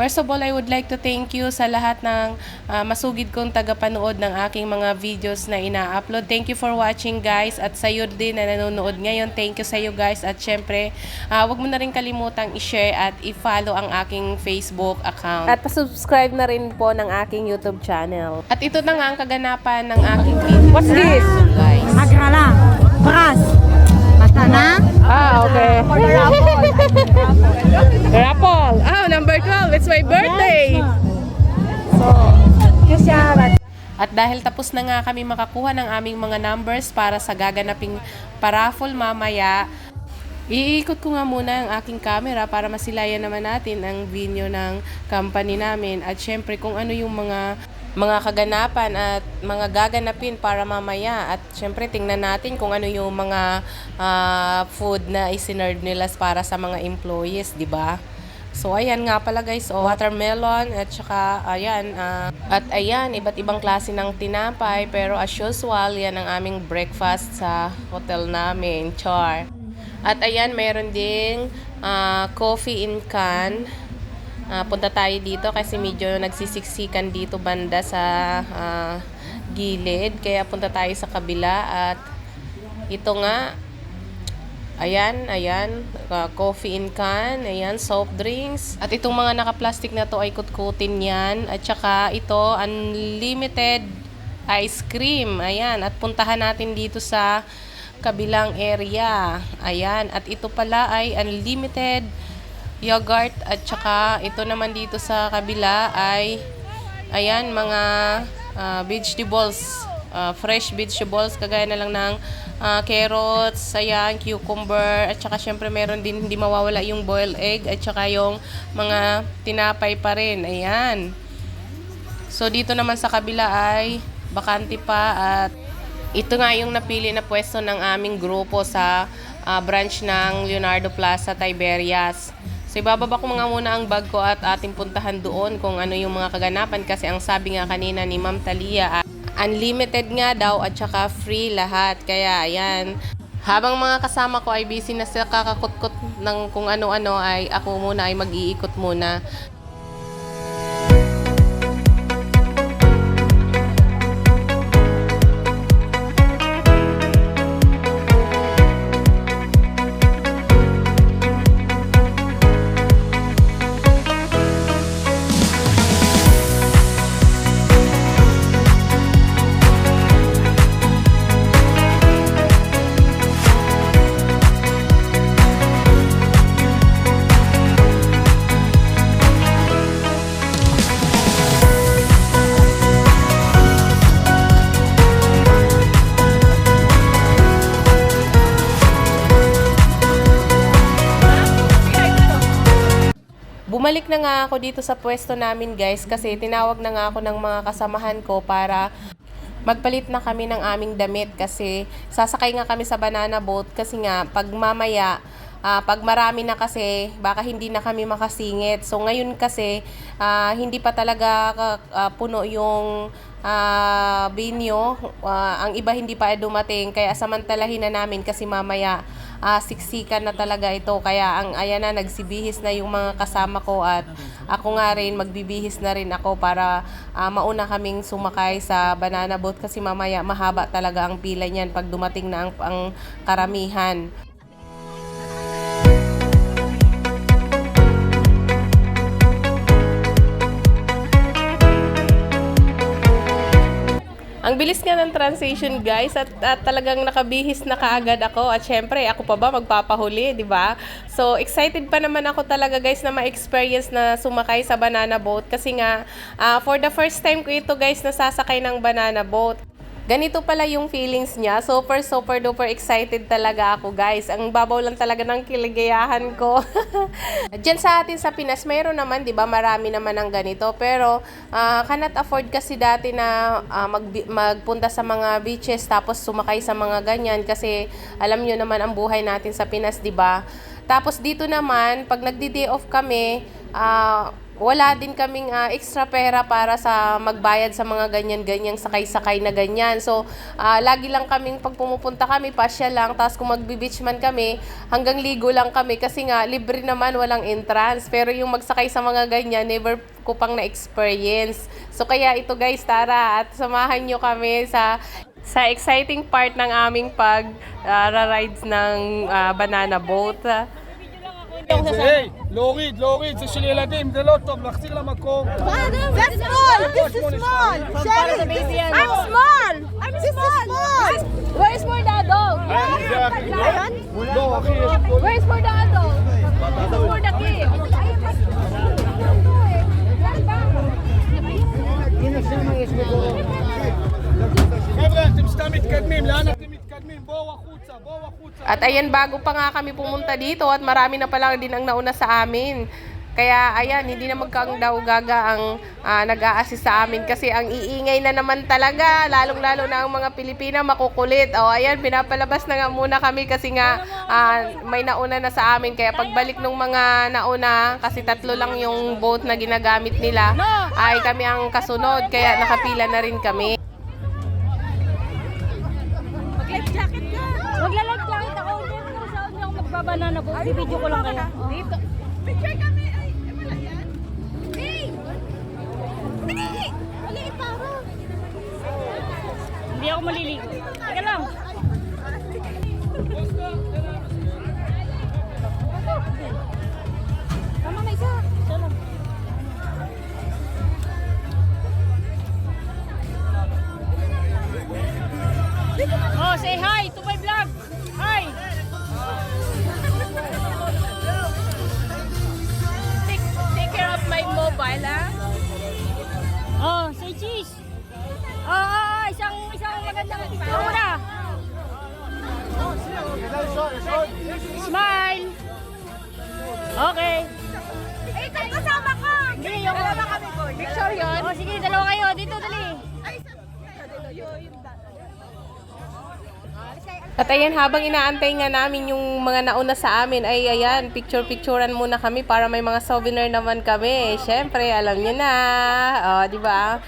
First of all, I would like to thank you sa lahat ng ah, masugid kong tagapanood ng aking mga videos na ina-upload. Thank you for watching guys at sa iyo din na nanonood ngayon. Thank you sa iyo guys at syempre, ah, wag mo na rin kalimutang i-share at i-follow ang aking Facebook account. At pa-subscribe na rin po ng aking YouTube channel. At ito na nga ang kaganapan ng aking video. What's this? Guys. Agrala. Bras. Basta na. Ah, okay. Rapol. Ah, number 12. It's my birthday. At dahil tapos na nga kami makakuha ng aming mga numbers para sa gaganaping paraffle mamaya, iikot ko nga muna ang aking camera para masilayan naman natin ang video ng company namin at syempre kung ano yung mga mga kaganapan at mga gaganapin para mamaya at syempre tingnan natin kung ano yung mga ah, food na isinerve nila para sa mga employees, di ba? So, ayan nga pala guys, oh, watermelon at saka, ayan, ah, at ayan, iba't ibang klase ng tinapay. Pero as usual, yan ang aming breakfast sa hotel namin, char. At ayan, mayroon ding ah, coffee in can. Ah, punta tayo dito kasi medyo nagsisiksikan dito banda sa ah, gilid. Kaya punta tayo sa kabila at ito nga, Ayan, ayan, uh, coffee in can, ayan, soft drinks. At itong mga naka-plastic na to ay kutkutin yan. At saka ito, unlimited ice cream. Ayan, at puntahan natin dito sa kabilang area. Ayan, at ito pala ay unlimited yogurt. At saka ito naman dito sa kabila ay, ayan, mga uh, vegetables. Uh, fresh vegetables, kagaya na lang ng ah, carrots, ayan, cucumber, at saka syempre meron din hindi mawawala yung boiled egg, at saka yung mga tinapay pa rin, ayan. So dito naman sa kabila ay bakante pa at ito nga yung napili na pwesto ng aming grupo sa ah, branch ng Leonardo Plaza, Tiberias. So ibababa ko nga muna ang bag ko at ating puntahan doon kung ano yung mga kaganapan kasi ang sabi nga kanina ni Ma'am Talia unlimited nga daw at saka free lahat. Kaya ayan, habang mga kasama ko ay busy na sila kakakutkot ng kung ano-ano ay ako muna ay mag-iikot muna. Bumalik na nga ako dito sa pwesto namin guys kasi tinawag na nga ako ng mga kasamahan ko para magpalit na kami ng aming damit kasi sasakay nga kami sa banana boat kasi nga pag mamaya ah, pag marami na kasi baka hindi na kami makasingit. So ngayon kasi ah, hindi pa talaga ah, puno yung ah, binyo. Ah, ang iba hindi pa dumating kaya samantalahin na namin kasi mamaya ah, siksikan na talaga ito. Kaya ang ayan na nagsibihis na yung mga kasama ko at ako nga rin magbibihis na rin ako para ah, mauna kaming sumakay sa banana boat kasi mamaya mahaba talaga ang pila niyan pag dumating na ang, ang karamihan. Bilis nga ng transition guys at, at talagang nakabihis na kaagad ako at syempre ako pa ba magpapahuli, di ba? So excited pa naman ako talaga guys na ma-experience na sumakay sa banana boat kasi nga ah, for the first time ko ito guys na sasakay ng banana boat. Ganito pala yung feelings niya. Super, super, duper excited talaga ako, guys. Ang babaw lang talaga ng kiligayahan ko. Diyan sa atin sa Pinas, mayroon naman, di ba? Marami naman ng ganito. Pero, ah, cannot afford kasi dati na ah, mag- magpunta sa mga beaches tapos sumakay sa mga ganyan. Kasi, alam nyo naman ang buhay natin sa Pinas, di ba? Tapos dito naman, pag nagdi-day off kami, ah, wala din kaming ah, extra pera para sa magbayad sa mga ganyan-ganyang sakay-sakay na ganyan. So, ah, lagi lang kaming pag pumupunta kami, pasya lang. Tapos kung magbi-beach man kami, hanggang ligo lang kami. Kasi nga, libre naman, walang entrance. Pero yung magsakay sa mga ganyan, never ko pang na-experience. So, kaya ito guys, tara at samahan nyo kami sa sa exciting part ng aming pag ah, rides ng ah, banana boat. היי, להוריד, להוריד, זה של ילדים, זה לא טוב, להחזיר למקום. Small. This is small. Sherry, I'm small. I'm small. For the? לא, פה... Where's for the dog? This is for the kid. חבר'ה, אתם סתם מתקדמים, לאן אתם At ayan, bago pa nga kami pumunta dito at marami na pala din ang nauna sa amin. Kaya ayan, hindi na magkaang daw gaga ang ah, nag-a-assist sa amin kasi ang iingay na naman talaga, lalong-lalo na ang mga Pilipina makukulit. O ayan, pinapalabas na nga muna kami kasi nga ah, may nauna na sa amin. Kaya pagbalik ng mga nauna, kasi tatlo lang yung boat na ginagamit nila, ay kami ang kasunod. Kaya nakapila na rin kami. Magbabanana boat. Bibidyo ko lang kayo. Dito. Picture kami. Ay, wala yan. Hey! Hey! Maliit para. Hindi ako maliligo. Teka lang. Okay. Eh, tayo kasama ko. Hindi, yung dalawa kami ko. Picture yun? Oh, sige, dalawa kayo. Dito, dali. At ayan, habang inaantay nga namin yung mga nauna sa amin, ay ayan, picture-picturean muna kami para may mga souvenir naman kami. Siyempre, alam niyo na. O, di ba?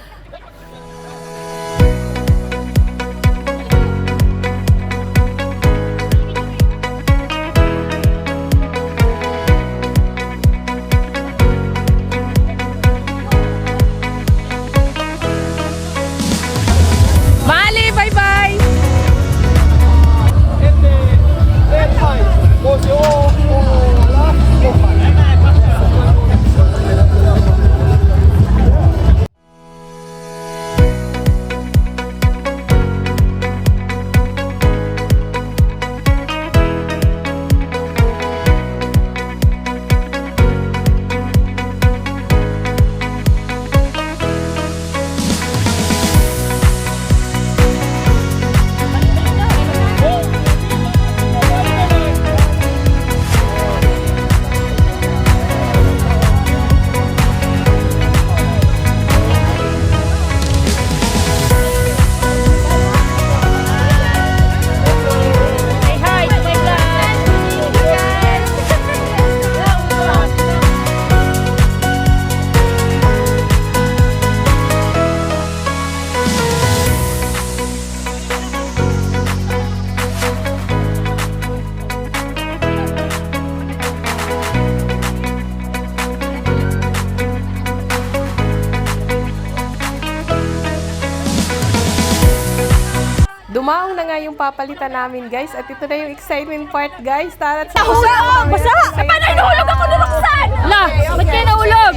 Yung papalitan namin, guys. At ito na yung excitement part, guys. Tara, sa Basa! Basa! Paano nahulog ako ni Roxanne? La, ba't kayo nahulog?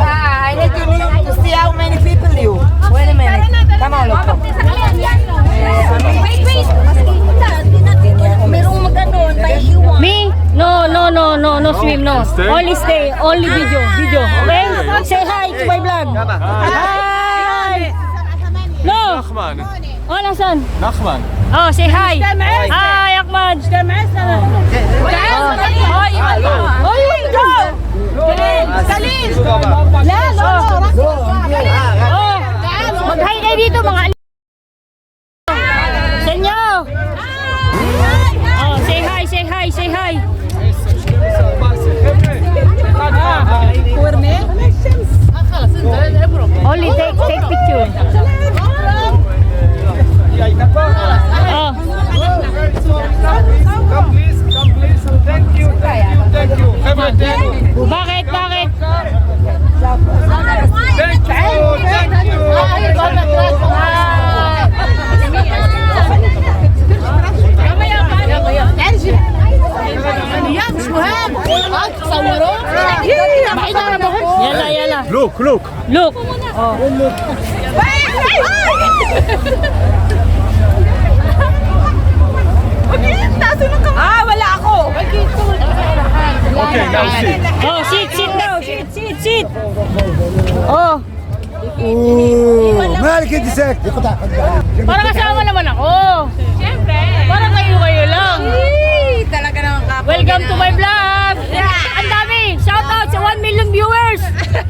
Ah, I need to, to see how many people you. Wait a minute. Come on, look. Wait, wait! Merong mag-ano, Me? No, no, no, no, no swim, no. Only stay, only video, video. Okay? Say hi to my vlog. Hi! No! Nachman. Oh, nasaan? Nachman. Oh, say hi. Hi, Ahmad. Oh, you want to go? Oh, you want to go? Salim! لا لا لا ركز. Oh, mag-hi kayo dito mga Look. Oh. Ah, wala ako. Okay, now sit. Oh, sit, sit now. Sit, sit, sit. Oh. Ooh, mahal kita sa Para kasama naman ako. Siyempre. Para kayo kayo lang. Talaga naman kapag. Welcome to my vlog. Ang dami. Shout out sa 1 million viewers.